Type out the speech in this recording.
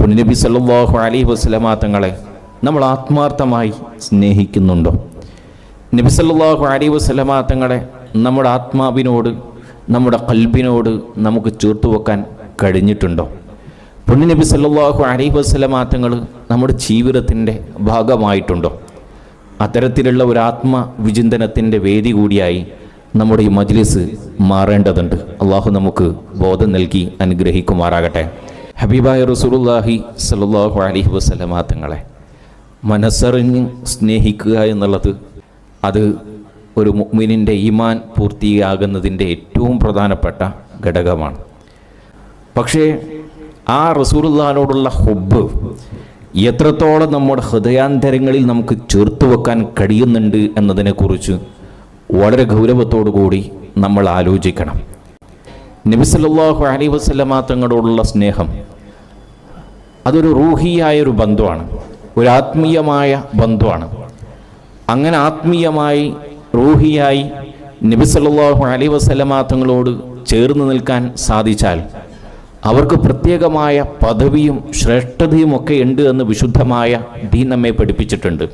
പുണ്യനബി സല്ലാഹു അലൈഹി വസല്ലമ തങ്ങളെ നമ്മൾ ആത്മാർത്ഥമായി സ്നേഹിക്കുന്നുണ്ടോ? നബി സല്ലാഹു അലൈഹി വസല്ലമ തങ്ങളെ നമ്മുടെ ആത്മാവിനോട് നമ്മുടെ കൽബിനോട് നമുക്ക് ചേർത്ത് വെക്കാൻ കഴിഞ്ഞിട്ടുണ്ടോ? പുണ്യനബി സല്ലാഹു അലൈഹി വസല്ലമ തങ്ങൾ നമ്മുടെ ജീവിതത്തിന്റെ ഭാഗമായിട്ടുണ്ടോ? അത്തരത്തിലുള്ള ഒരു ആത്മവിചിന്തനത്തിന്റെ വേദി കൂടിയായി നമ്മുടെ ഈ മജ്ലിസ് മാറേണ്ടതുണ്ട്. അള്ളാഹു നമുക്ക് ബോധം നൽകി അനുഗ്രഹിക്കുമാറാകട്ടെ. ഹബീബായ റസൂലുള്ളാഹി സല്ലാഹു അലഹി വസല്ലമ തങ്ങളെ മനസ്സറിഞ്ഞ് സ്നേഹിക്കുക എന്നുള്ളത് അത് ഒരു മുഗ്മിനിന്റെ ഈമാൻ പൂർത്തിയാകുന്നതിന്റെ ഏറ്റവും പ്രധാനപ്പെട്ട ഘടകമാണ്. പക്ഷേ ആ റസൂലുള്ളാഹിനോടുള്ള ഹുബ് എത്രത്തോളം നമ്മുടെ ഹൃദയാന്തരങ്ങളിൽ നമുക്ക് ചേർത്ത് വെക്കാൻ കഴിയുന്നുണ്ട് എന്നതിനെക്കുറിച്ച് വളരെ ഗൗരവത്തോടു കൂടി നമ്മൾ ആലോചിക്കണം. നബി അലൈ അലൈഹി വസല്ലമ തങ്ങളോടുള്ള സ്നേഹം അതൊരു റൂഹിയായ ഒരു ബന്ധമാണ് ഒരു ആത്മീയമായ ബന്ധമാണ് അങ്ങനെ ആത്മീയമായി റൂഹിയായി നബി വസല്ലമ തങ്ങളോട് ചേർന്ന് നിൽക്കാൻ സാധിച്ചാൽ അവർക്ക് പ്രത്യേകമായ പദവിയും ശ്രേഷ്ഠതയും ഒക്കെ ഉണ്ട് എന്ന് വിശുദ്ധമായ ദീൻ നമ്മെ പഠിപ്പിച്ചിട്ടുണ്ട്.